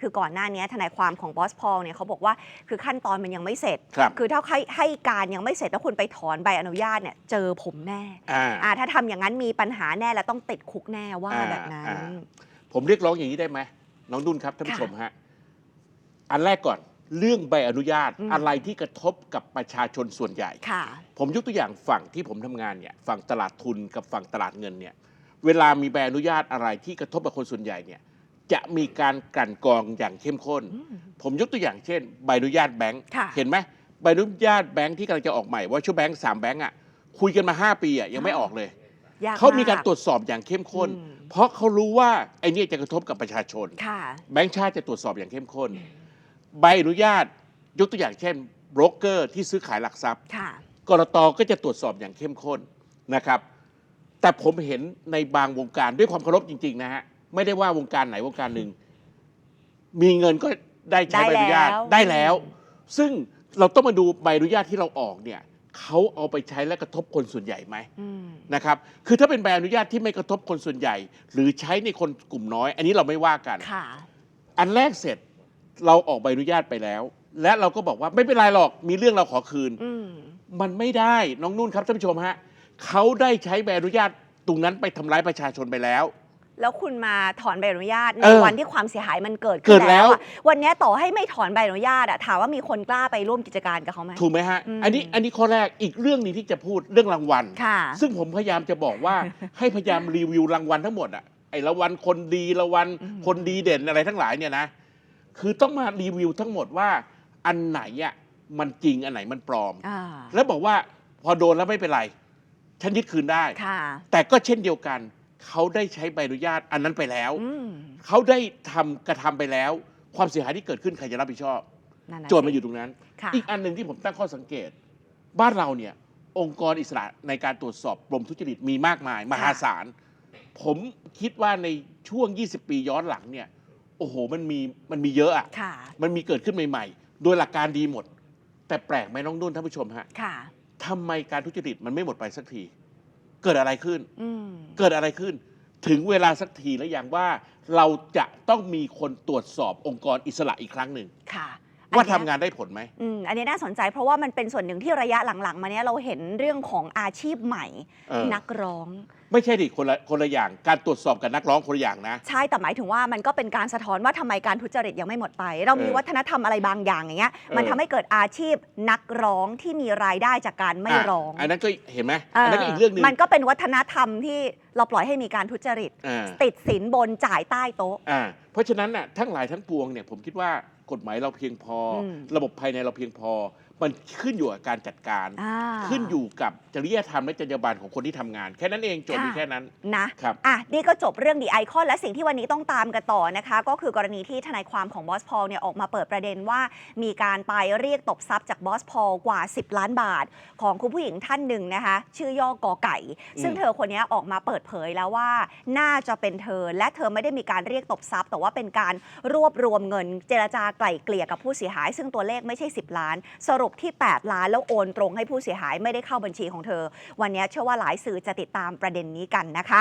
คือก่อนหน้านี้ทนายความของบอสพอลเนี่ยเขาบอกว่าคือขั้นตอนมันยังไม่เสร็จครับคือถ้าให้ให้การยังไม่เสร็จแล้วคุณไปถอนใบอนุญาตเนี่ยเจอผมแน่อ่า อ่าถ้าทำอย่างนั้นมีปัญหาแน่และต้องติดคุกแน่ว่าอ่าแบบนั้น อ่า ผมเรียกร้องอย่างนี้ได้ไหมน้องดุนครับท่านผู้ค่ะชมฮะอันแรกก่อนเรื่องใบอนุญาตอืม อะไรที่กระทบกับประชาชนส่วนใหญ่ ค่ะ ผมยกตัวอย่างฝั่งที่ผมทำงานเนี่ยฝั่งตลาดทุนกับฝั่งตลาดเงินเนี่ยเวลามีใบอนุญาตอะไรที่กระทบกับคนส่วนใหญ่เนี่ย จะมีการกลั่นกรองอย่างเข้มข้นอืมผมยกตัวอย่างเช่น ใบอนุญาตแบงค์ค่ะ เห็นไหมใบอนุญาตแบงค์ที่กำลังจะออกใหม่ว่าชั่วแบงค์สามแบงค์อะคุยกันมา 5 ปีอะยังไม่ออกเลยยากเขามีการมตรวจสอบอย่างเข้มข้น อืม เพราะเขารู้ว่าไอ้เนี่ยจะกระทบกับประชาชน ค่ะ แบงค์ชาติจะตรวจสอบอย่างเข้มข้น ใบอนุญาตยกตัวอย่างเช่นโบรกเกอร์ที่ซื้อขายหลักทรัพย์ ค่ะ กรตก็จะตรวจสอบอย่างเข้มข้นนะครับ แต่ผมเห็นในบางวงการด้วยความเคารพจริง ๆ นะฮะ ไม่ได้ว่าวงการไหนวงการหนึ่ง มีเงินก็ได้ใช้ใบอนุญาตได้แล้วได้แล้ว ซึ่งเราต้องมาดูใบอนุญาตที่เราออกเนี่ยเขาเอาไปใช้และกระทบคนส่วนใหญ่ไหมอืมนะครับ คือถ้าเป็นใบอนุญาตที่ไม่กระทบคนส่วนใหญ่ หรือใช้ในคนกลุ่มน้อย อันนี้เราไม่ว่ากันค่ะอันแรกเสร็จเราออกใบอนุญาตไปแล้ว และเราก็บอกว่าไม่เป็นไรหรอกมีเรื่องเราขอคืนอืมมันไม่ได้น้องนุ่นครับท่านผู้ชมฮะเขาได้ใช้ใบอนุญาตตรงนั้นไปทำร้ายประชาชนไปแล้ว แล้วคุณมาถอนใบอนุญาตในเออวันที่ความเสียหายมันเกิดเกิขึ้ดนแล้แล้ววอะวันนี้ต่อให้ไม่ถอนใบอนุญาตอะถามว่ามีคนกล้าไปร่วมกิจการกับเขาไหม ถูกไหมฮะ อืม อันนี้อันนี้ข้อแรกอีกเรื่องหนึงที่จะพูดเรื่องรางวัล ค่ะ ซึ่งผมพยายามจะบอกว่า ให้พยายามรีวิวรางวัลทั้งหมดอะไอ้รางวัลคนดีรางวัลอืม คนดีเด่นอะไรทั้งหลายเนี่ยนะ คือต้องมารีวิวทั้งหมดว่า อันไหนอะมันจริงอันไหนมันปลอม อ่าแล้วบอกว่าพอโดนแล้วไม่เป็นไร ฉันยึดคืนได้ ค่ะ แต่ก็เช่นเดียวกัน เขาได้ใช้ใบอนุญาตอันนั้นไปแล้ว อืมเขาได้ทำกระทำไปแล้ว ความเสียหายที่เกิดขึ้นใครจะรับผิดชอบ นั่นน่ะโจทย์มาสิอยู่ตรงนั้น ค่ะ อีกอันหนึ่งที่ผมตั้งข้อสังเกต บ้านเราเนี่ย องค์กรอิสระในการตรวจสอบปรมทุจริตมีมากมาย มหาศาล ผมคิดว่าในช่วง 20 ปีย้อนหลังเนี่ย โอ้โห มันมีมันมีเยอะอะค่ะ มันมีเกิดขึ้นใหม่ ๆ โดยหลักการดีหมด แต่แปลกไหมน้องนุ่นท่านผู้ชมฮะค่ะ ทำไมการทุจริตมันไม่หมดไปสักที เกิดอะไรขึ้น อืมเกิดอะไรขึ้น ถึงเวลาสักทีแล้วอย่างว่าเราจะต้องมีคนตรวจสอบองค์กรอิสระอีกครั้งหนึ่ง ค่ะ ว่าอัเนี้ยทำงานได้ผลไหมอืมอันนี้น่าสนใจเพราะว่ามันเป็นส่วนหนึ่งที่ระยะหลังๆ มาเนี้ยเราเห็นเรื่องของอาชีพใหม่เออนักร้อง ไม่ใช่ดิคนละคนละอย่างการตรวจสอบกับนักร้องคนละอย่างนะ ใช่แต่หมายถึงว่ามันก็เป็นการสะท้อนว่าทำไมการทุจริตยังไม่หมดไป เรามีเออวัฒนธรรมอะไรบางอย่างอย่างเงี้ยมันเออทำให้เกิดอาชีพนักร้องที่มีรายได้จากการไม่อะร้อง อันนั้นก็เห็นไหมอันนั้นก็อีกเรื่องหนึ่งมันก็เป็นวัฒนธรรมที่เราปล่อยให้มีการทุจริตอ่าติดสินบนจ่ายใต้โต๊ะอ่าเพราะฉะนั้นน่ะทั้งหลายทั้งปวงเนี่ยผมคิดว่า กฎหมายเราเพียงพออมระบบภายในเราเพียงพอ มันขึ้นอยู่กับการจัดการ อ่าขึ้นอยู่กับจริยธรรมและจรรยาบรรณของคนที่ทำงาน แค่นั้นเองโจทย์มีค่ะ แค่นั้น นะครับ อะ นี่ก็จบเรื่องดีไอคอนและสิ่งที่วันนี้ต้องตามกันต่อนะคะ ก็คือกรณีที่ทนายความของบอสพอลเนี่ยออกมาเปิดประเด็นว่า มีการไปเรียกตบทรัพย์จากบอสพอลกว่า 10 ล้านบาท ของคุณผู้หญิงท่านหนึ่งนะคะ ชื่อย่อกอไก่ ซึ่งอืม เธอคนนี้ออกมาเปิดเผยแล้วว่า น่าจะเป็นเธอและเธอไม่ได้มีการเรียกตบทรัพย์ แต่ว่าเป็นการรวบรวมเงิน เจรจาไกล่เกลี่ยกับผู้เสียหาย ซึ่งตัวเลขไม่ใช่ 10 ล้าน สรุปที่ 8 ล้านแล้วโอนตรงให้ผู้เสียหายไม่ได้เข้าบัญชีของเธอ วันนี้เชื่อว่าหลายสื่อจะติดตามประเด็นนี้กันนะคะ